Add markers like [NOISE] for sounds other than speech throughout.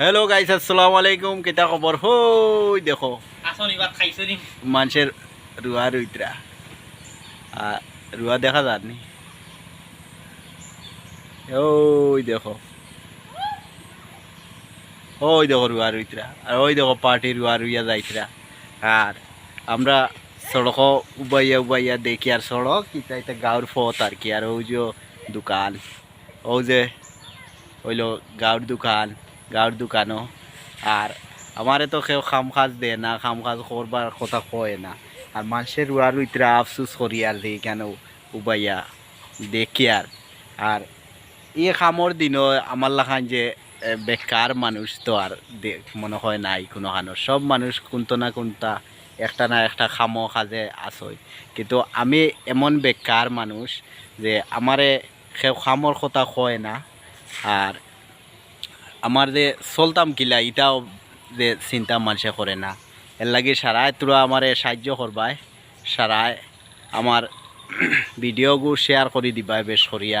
Hello' গাইছ আসসালামু আলাইকুম কেইটা খবৰ হই দেখো মানুষের রুয়া রুইতরা। আর রুয়া দেখা যায়নি ওই দেখো। ওই দেখো রুয়া রুইতরা। আর ওই দেখো পার্টি রুয়া রুইয়া যাইতরা। আর আমরা সড়ক উবাইয়া উবাইয়া দেখি আর সড়ক ইতা গাঁর ফত আর কি। আর ওই যে দোকান। ওই যে হইল গাঁর দোকান। গাঁর দোকানও আর আমারে তো কেউ খাম খাজ দে না খাম খাজ করবার কথা কয় না। আর মানুষের উয়ার উইতরা আফসুস করি আর দেখি কেন উবাইয়া দেখি আর আর এই খামর দিনও আমার লাখান যে বেকার মানুষ তো আর দে- মনে হয় নাই কোনো খানো সব মানুষ কোনটা না কোনটা, একটা না একটা খামো কাজে আসই কিন্তু আমি এমন বেকার মানুষ যে আমারে কেউ খামর কথা কয় না। আর আমার যে চলতাম কিলা ইটাও যে চিন্তা মানুষে করে না। এর লাগে সারায় তোরা আমারে সাহায্য করবাই সারায় আমার ভিডিওগু শেয়ার করে দিবাই বেশ করিয়া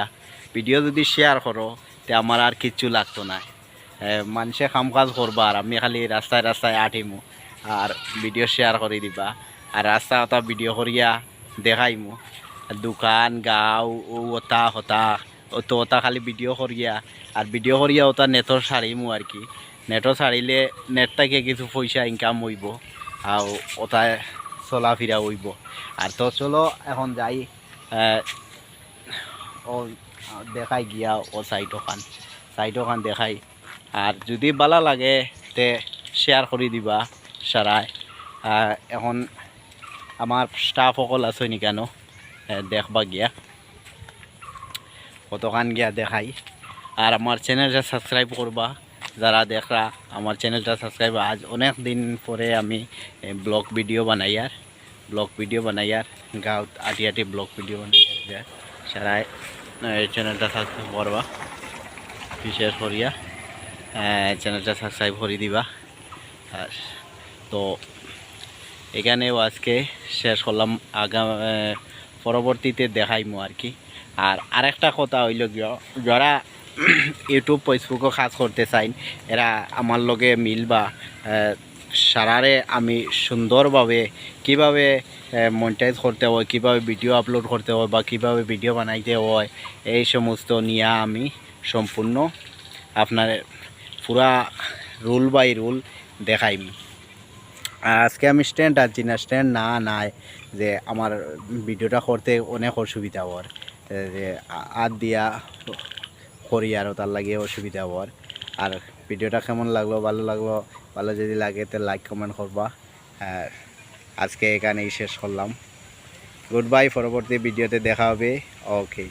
ভিডিও যদি শেয়ার করো তে আমার আর কিচ্ছু লাগতো না মানুষে কাম কাজ করবা আর আমি খালি রাস্তায় রাস্তায় আটিমু আর ভিডিও শেয়ার করে দিবা। আর রাস্তা ওটা ভিডিও করিয়া দেখাইমু। দোকান, গাঁও ও হতা ও তো ওটা খালি ভিডিও করিয়া আর ভিডিও করিয়া ওটা নেটর সারিমু আর কি। নেটও ছাড়িলে নেট থেকে কিছু পয়সা ইনকাম হইব। আর ওটা চলাফেরা হইব। আর তো চলো, এখন যাই ও দেখাই গিয়া ও সাইডও খান সাইডও খান দেখাই। আর যদি ভালো লাগে, তে শেয়ার করে দিবা সারায় এখন আমার স্টাফ সকল আছে নি কেন? দেখবা গিয়া। কতখান গিয়া দেখাই। আর আমার চ্যানেলটা সাবস্ক্রাইব করবা, যারা দেখরা, আমার চ্যানেলটা সাবস্ক্রাইব আজ অনেক দিন পরে আমি ব্লগ ভিডিও বানাই আর। ব্লগ ভিডিও বানাই আর, গাঁৱত আটি আটি ব্লগ ভিডিও বানাই আর সারাই চ্যানেলটা সাবস্ক্রাইব করবা, বিশেষ করিয়া চ্যানেলটা সাবস্ক্রাইব করে দিবা। আর, তো, এখানেও আজকে শেষ করলাম। আগাম পরবর্তীতে দেখাইমু আর কি। আর আরেকটা কথা হইল যারা [CLEARS THROAT] ইউটিউব ফেসবুকও কাজ করতে চাইন, এরা আমার লগে মিলবা সারারে আমি সুন্দরভাবে কীভাবে মনিটাইজ করতে হয়, কীভাবে ভিডিও আপলোড করতে হয় বা কীভাবে ভিডিও বানাইতে হয়, এই সমস্ত নিয়ে আমি সম্পূর্ণ আপনার পুরা রুল বাই রুল দেখাইম। আজকে আমি স্ট্যান্ড আছি না স্ট্যান্ড না, নাই, যে আমার ভিডিওটা করতে অনেক অসুবিধা হওয়ার যে আ- আদ দিয়া করি আরও তার লাগে অসুবিধা হওয়ার আর ভিডিওটা কেমন লাগল, ভালো লাগল, ভালো যদি লাগে, তো লাইক কমেন্ট করবা। আর আজকে এখানেই শেষ করলাম। গুড বাই পরবর্তী ভিডিওতে দেখা হবে। ওকে